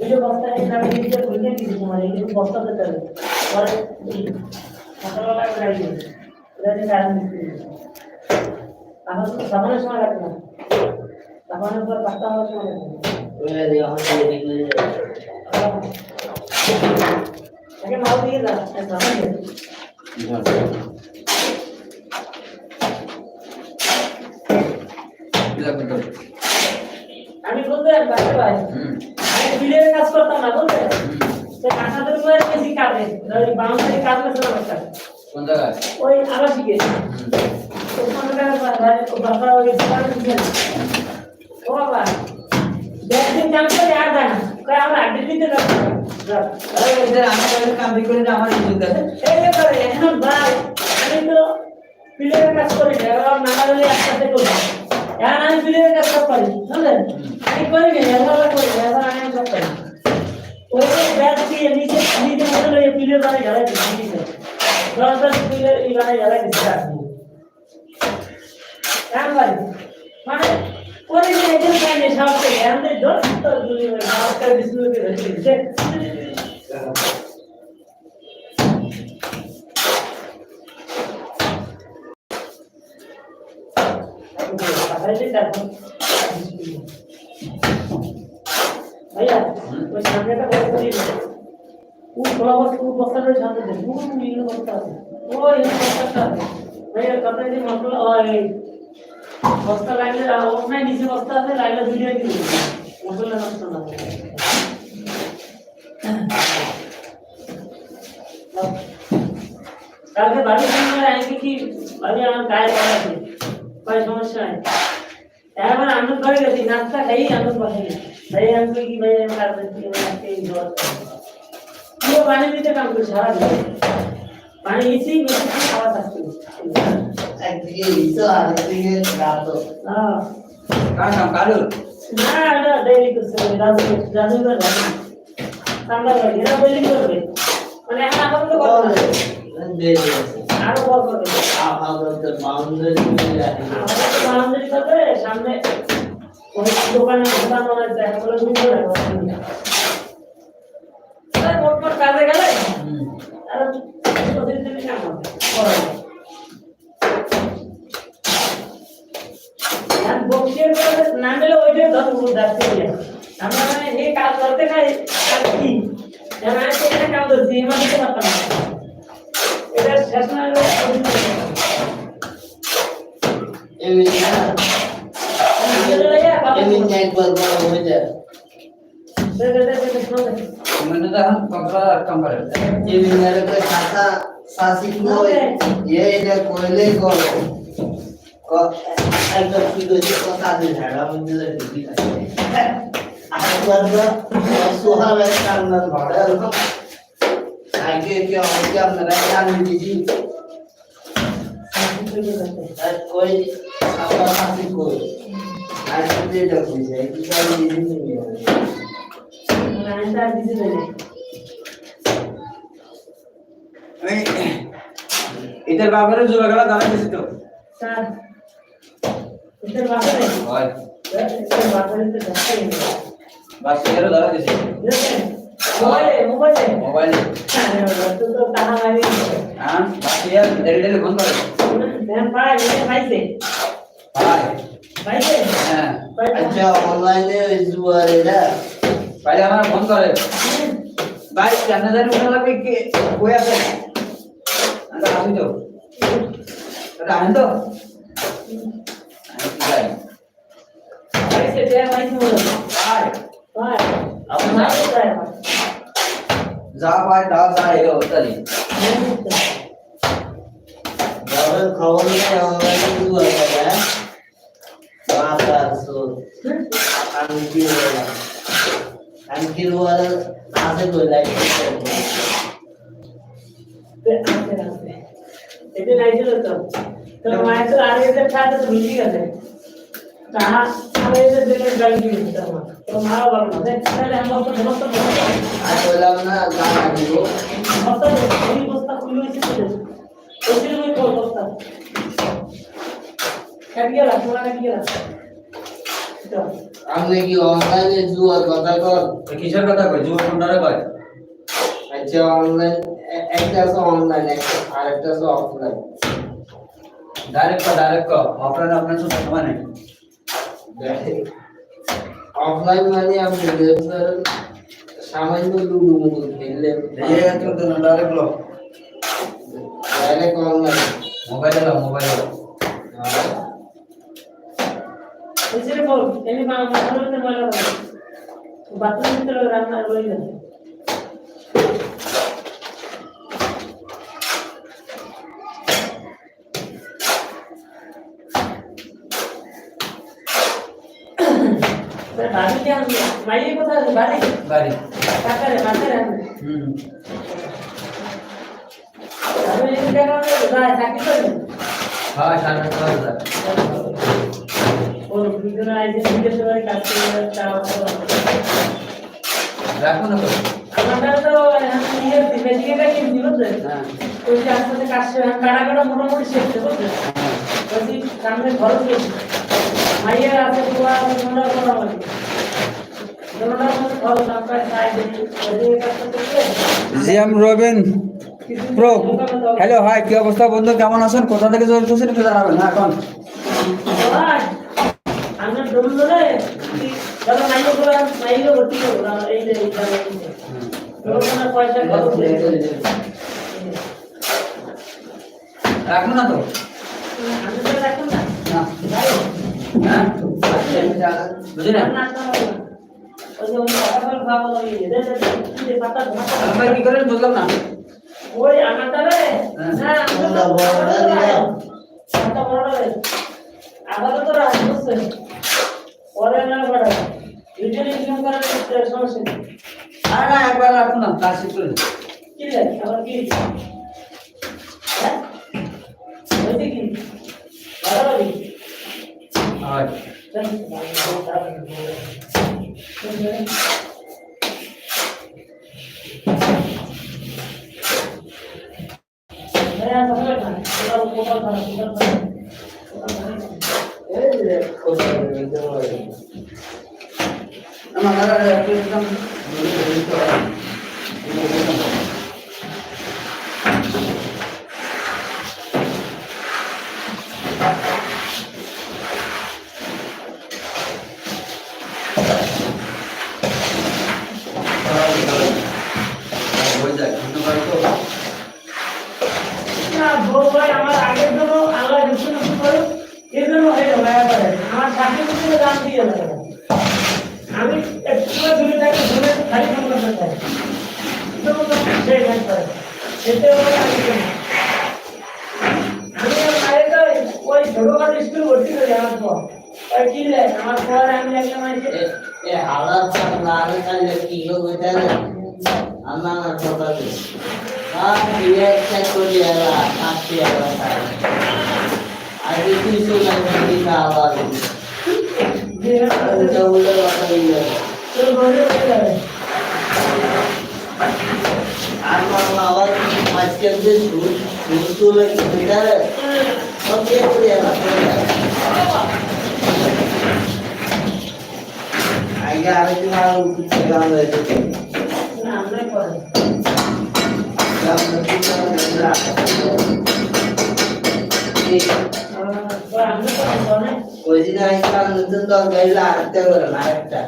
এই যে বস্তা নিয়ে আমি নিজে বুঝে দিয়েছি তোমার এই যে বস্তা দিতে হবে পরে সকালবেলা গাড়ি এটা দিয়ে কারণ মিস্ত্রি এখন তো সাবানের সময় লাগবে না সাবানের পর পাঁচটা হওয়ার সময় লাগবে আমার আগে মাল দিয়ে দাও সাবান দিয়ে আমি বলতে বাড়তে ভাই আমি বিলের কাজ করতাম না বলতে সে কাঁচাদের উপরে বেশি কাটে ওই বাউন্ডারি কাটলে শোনা একটা কোন জায়গায়? ওই শিখে ওখানকার বাবা ওই ও বাবা একদিন কাম করে আর দেয় না। আমরা আড্ডি দিতে আমি করে করে করি করি করি বিলের বাড়ি নিচে দশ দশ বিলের এই বাড়ি? ঝাড়াই দিচ্ছি এখন মানে করে যে এদের কাজে সব থেকে আমাদের দশ দুই নমস্কার বিষ্ণুকে দিচ্ছে ভাইয়া, ওই সামনেটা করে ইয়ে বস্তা আছে। ওই এই বস্তাটা আছে। ভাইয়া কত দিন মশলা ওই বস্তা লাগলে ওখানে নিচে বস্তা আছে লাগলে ভিডিও দিন মশলা নষ্ট না। হয়। কালকে বাড়ি সামনে আইকে কি বাড়ি আমার গায়ে পড়া আছে। কোনো সমস্যা নেই। এখন আমি করে গেছি, নাস্তা খাই বসে গেছি। ভাই আমি কি ভাই, আমি কাজ করছি আমি আজকে এই জ্বর পানি দিতে কাম করি সারা দিন পানি দিচ্ছি বেশি খাওয়া থাকছে একদিকে ইসো আর একদিকে রাতো। হ্যাঁ। কার নাম? কালু না এটা ডেইলি করছে রাজু রাজু করে ঠান্ডা করে এরা ডেইলি করবে। মানে এখন এখন তো করবে না। আরও বড় করবে। আমরা তো বাউন্ডারি করে আমাদের বাউন্ডারি করবে সামনে ওই দোকানে দোকান বানাইছে এখন করে কাজে গেলে? কাম করে না দিলে ওইটাই পুরো যাচ্ছে আমরা মানে এই কাজ করতে খাই কাজ কি? আমি সেখানে কাম করছি এবার দিতে পারতাম না। এটা শেষ না। এমনি একবার বড় হয়ে যায়। দে। মানে তো এখন কতটা কাম করে এমনি মেরে করে খাতা সাসি কই ये এটা কইলে করো ক একদম কি কইছে কথা দিন হাড়া মধ্যে ঢুকি থাকে একবার সোহাব একটা না ধরে এরকম আগে কি আমাকে আপনারা জানেন দিদি আর কই আপনার সাথে কই আর কি এটা কইছে কি জানি দিদি নিয়ে আমি তো আর কিছু জানি না। এটার ব্যাপারে জোড়া গেলা দাঁড়া গেছি তো স্যার এটার বাসা হয় এটার বাস দাঁড়া মোবাইলে মোবাইলে মোবাইলে আরে তো মারি হ্যাঁ। বাসের ফোন করে পাইছে পাইছে হ্যাঁ আচ্ছা অনলাইনে জুয়ার পাইলে আমার ফোন করে ভাই জানা জানি উঠা লাগবে কি কই আছে? আচ্ছা আসি তো আনেন তো আমি পায় যা পাই তা যা এলো ওটাই খবর নিয়ে অনলাইনে আমি কি বললাম আমি কি বললাম আছে কই লাইক এটা নাইছিল তো। তো মায়ের তো আগে যে খাতে তো মিলি গেছে। তাহা আগে যে দিলে গালি দিয়েছে তোমার তো মা বলো না তাহলে আমরা তো সমস্ত আর বললাম না গান দিব। সমস্ত এই বস্তা খুলে হয়েছে তো। ওই ওই বস্তা। কাটিয়ে রাখ তোরা কাটিয়ে রাখ। আপনি কি অনলাইনে জুয়ার কথা কর কিসের কথা কই যুব কোনটারে কয়? আচ্ছা অনলাইন একটা আছে অনলাইন একটা আরেকটা আছে অফলাইন ডাইরেক্ট কর ডাইরেক্ট কর। অফলাইন অফলাইন সময় নেই। অফলাইন মানে আপনি ধরেন সামান্য লুডু মুডু খেললেন কিন্তু ডাইরেক্ট লো ডাইরেক্ট অনলাইন মোবাইলে দাও মোবাইলে দাও বল এমনি মধ্যে ময়লা হবে বাথরুমের ভিতরে রান্না রয়ে গেছে। বাড়ি কেন মাইয়ে কোথায় আছে? বাড়ি? বাড়ি। কাকারে কাকারে আমি হুম। আমি এই টাকা যায় চাকরি করে হ্যাঁ সাড়ে আট হাজার। কাজ করে চাওয়া রাখো না আমাদের তো নিজের বুঝলেন হ্যাঁ। ওই যে আস্তে কাজ কাটা কাটা মোটামুটি সামনে মাইয়ের আছে করা GM Robin pro hello hi কি অবস্থা বন্ধু? কেমন আছেন? কোথা থেকে চলতেছেন একটু জানাবেন এখন। আমরা ডবল ধরে ধরো মাইয়ে করে মাইয়ে ভর্তি করব না এই যে পয়সা খরচ না তো? রাখুন না। না। হ্যাঁ? বুঝলি না? দে কি করেন বুঝলাম না? ওই। না আমরা বড়টা দিলাম। আমারটা বড়টা রে। আবার তো না বড় করার সমস্যা নেই আর না একবার রাখো না কাজ শেষ করে। কি রে আবার কি হ্যাঁ কি ভালো হবে আমার দাদা চাকরি করতে দাম দিয়ে ওই তো ছোটখাটো স্কুল ভর্তি করি আমার পর। ওই কি রে আমার পর আমি একদম আছে এ হালাত আরে কালে কি হবে তাহলে আমার কথা দিই আর দিয়ে চেক করে এলা আসছে এলা আগে কিছু না কি না আবার যে ওটা বলে কথা দিয়ে তোর ঘরে হয়ে যাবে আর মা আবার আজকে যে সুর সুর গিটারে সব দিয়ে করে আগে আরেকদিন আর কিছু গান রয়েছে আমরা আমরা ওই দিন আইসলাম নতুন দল গাইলে আরেকটা করে আরেকটা।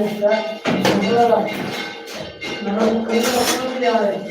arkadaşlar. Bunlara bak. Bunlara bu kıyı bakıyoruz yani.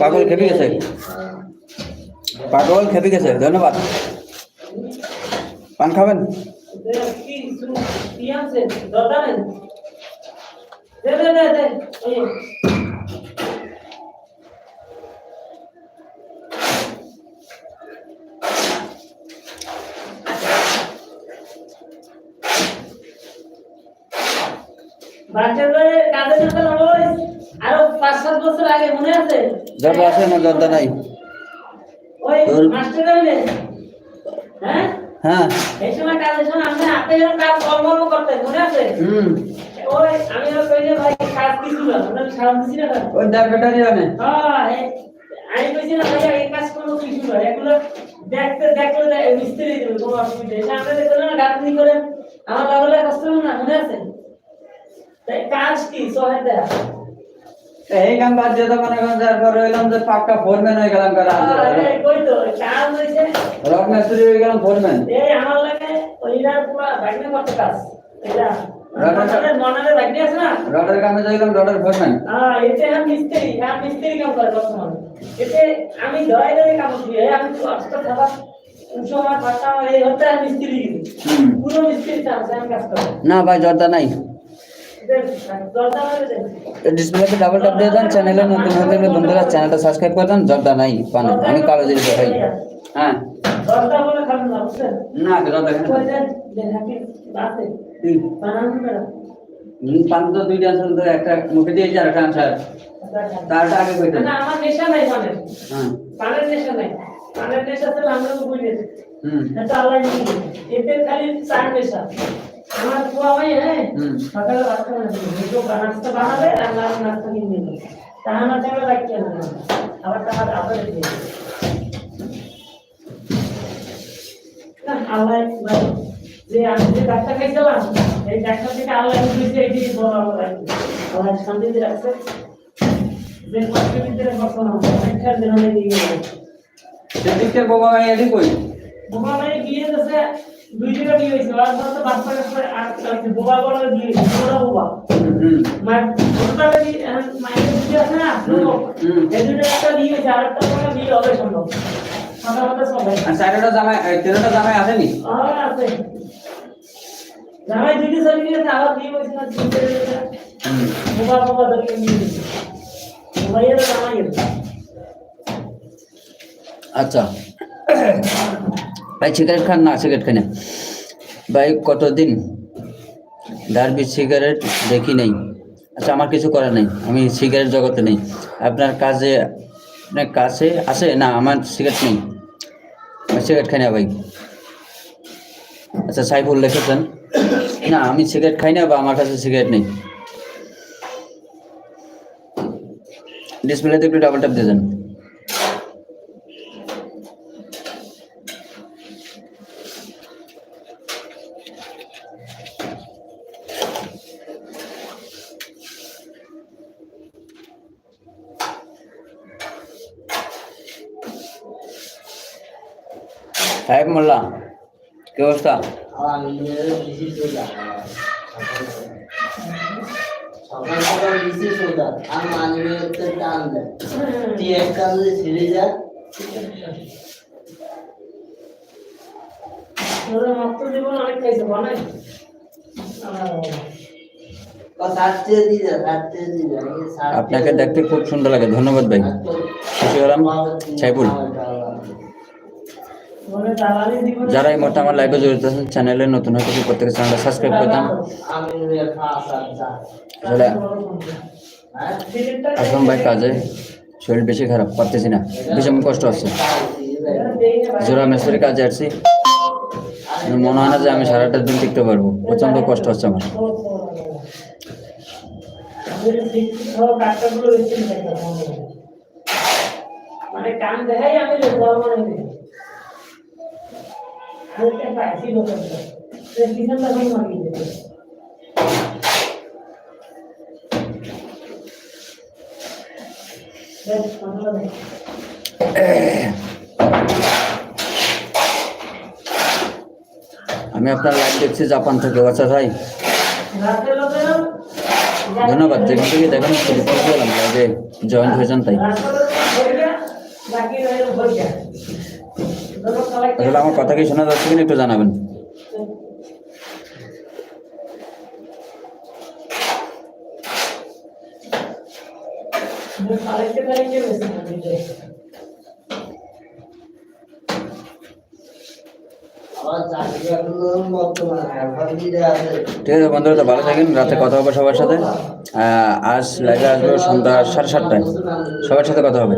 পাগল খেপে গেছে। পাগল খেপে গেছে ধন্যবাদ। পান খাবেন? কি কি আছে দরকার দে দে দে দে ওই বাচ্চাদের কাজে যখন আরও পাঁচ সাত বছর আগে মনে আছে? জর্দা আছে না জর্দা নাই। ওই মাস্টার হ্যাঁ। এই সময় কাজের সময় আপনি আপনি যখন কাজ কর্ম করতেন মনে আছে? হুম। ওই আমি ওর কই ভাই কাজ কিছু না ওটা সারান দিছি না ওই ব্যাটারি হ্যাঁ আমি কইছি না ভাই এই কাজ করব কিছু না এগুলো দেখতে দেখলে মিস্ত্রি দেবে কোনো অসুবিধা নেই। আমরা দেখতে না করে আমার লাগলে কষ্ট না মনে আছে? তাই কাজ কি সহায় দেয়া এই কাম বাদ দিয়ে মনে যে পাক্কা ফোরম্যান হয়ে গেলাম কারা? এই কই তো? রক মিস্ত্রি হয়ে গেলাম ফোরম্যান এই আমার লাগে ওইটার পুরো বাইকনে করতে কাজ। এটা রাখা- মনারে মনারে বাইকনে আছে না? রডের কামে যাইলাম রডের ফোরম্যান হ্যাঁ এতে আমি মিস্ত্রি আমি মিস্ত্রি কাম করে বর্তমানে। এতে আমি কাম করি। সময় এই হতে মিস্ত্রি। পুরো মিস্ত্রি চান্স আমি কাজ করি। না ভাই জর্দা নাই। এতে দরজা মেরে দেন ডিসপ্লেতে ডাবল ট্যাপ দিয়ে দেন চ্যানেলে নতুন হয়ে থাকলে বন্ধুরা চ্যানেলটা সাবস্ক্রাইব করে দেন জর্দা নাই পান আমি কালো জিরে ভাই হ্যাঁ দরজা বলে খাবেন না বুঝছেন না জর্দা কই দেন দেন হাতে বাতে বানানো করে পান তো দুইটা আনসার তো একটা মুখে দিয়েছি আর একটা আনসার তারটা আগে কইতে না আমার নেশা নাই পানের হ্যাঁ পানের নেশা নাই পানের নেশা তো আমরা তো বুঝে হুম এটা আল্লাহ নিয়ে এতে খালি চার নেশা আমার কুয়া হ্যাঁ সকালে রাস্তা না দুটো নাস্তা বানাবে আর নাস্তা কিনে দিবে তাহার টাকা না। আবার টাকা আবার দিয়ে আল্লাহ যে আমি যে ডাক্তার খাইছিলাম এই ডাক্তার থেকে আল্লাহ বুঝেছে এটি বড় আল্লাহ আল্লাহ শান্তিতে রাখছে। যে কষ্টের ভিতরে অনেক দিয়ে গেছে সেদিকে বাবা ভাই এটি কই? বিয়ে দিয়েছে দুই জায়গা বিয়ে হয়েছে আর ধরো বোবা বড় বিয়ে হয়েছে বোবা মায়ের আছে না? এই দুটো একটা বিয়ে হয়েছে আর একটা বড় বিয়ে হবে সম্ভব। কথা কথা সবাই। চারটা জামাই তেরোটা জামাই আসেনি আর আছে। জামাই দুইটি চলে গিয়েছে আবার বিয়ে হয়েছে না বোবা বোবা ধরে বিয়ে হয়েছে বোবাইয়ের জামাইয়ের আচ্ছা। ভাই সিগারেট খান না সিগারেট খান। ভাই, কতদিন ডারবি সিগারেট দেখি নাই। আচ্ছা আমার কিছু করার নেই, আমি সিগারেট জগতে নেই। আপনার কাজে, আপনার কাছে আছে? না, আমার সিগারেট নেই। সিগারেট খাই না, ভাই। আচ্ছা সাইফুল লিখেছেন। না, আমি সিগারেট খাই না বা আমার কাছে সিগারেট নেই। ডিসপ্লেতে একটু ডাবল ট্যাপ দিয়ে সাহেব মোল্লা কি অবস্থা? সকাল সকাল সোজা আর টান দেয় তুই এক ছেড়ে যা আপনাকে দেখতে খুব সুন্দর লাগে ধন্যবাদ ভাই। খুশি হলাম সাইফুল। যারা এই মুহূর্তে আমার লাইভে জড়িত আছেন চ্যানেলে নতুন হয়ে থাকলে প্রত্যেকে চ্যানেলটা সাবস্ক্রাইব করে দেন। আসলে, আসলাম ভাই কাজে। শরীর বেশি খারাপ, পারতেছি না। ভীষণ কষ্ট হচ্ছে। জোড়া মেসের কাজে আসছি। মনে হয় না যে আমি সারাটা দিন টিকতে পারব। প্রচণ্ড কষ্ট হচ্ছে আমার। মানে কাম দেখাই আমি হালকা পাইছি লোক কিষান তখন মাগি দেবে আমি আপনার লাইভ দেখছি জাপান থেকে আচ্ছা ভাই। ধন্যবাদ, যেখান থেকে দেখেন জয়েন্ট হয়েছেন তাই। আসলে আমার কথা কি শোনা যাচ্ছে কিনা একটু জানাবেন। ঠিক আছে বন্ধুরা, তো ভালো থাকেন, রাতে কথা হবে সবার সাথে। আজ লাইভে আসব সন্ধ্যা সাড়ে সাতটায়। সবার সাথে কথা হবে।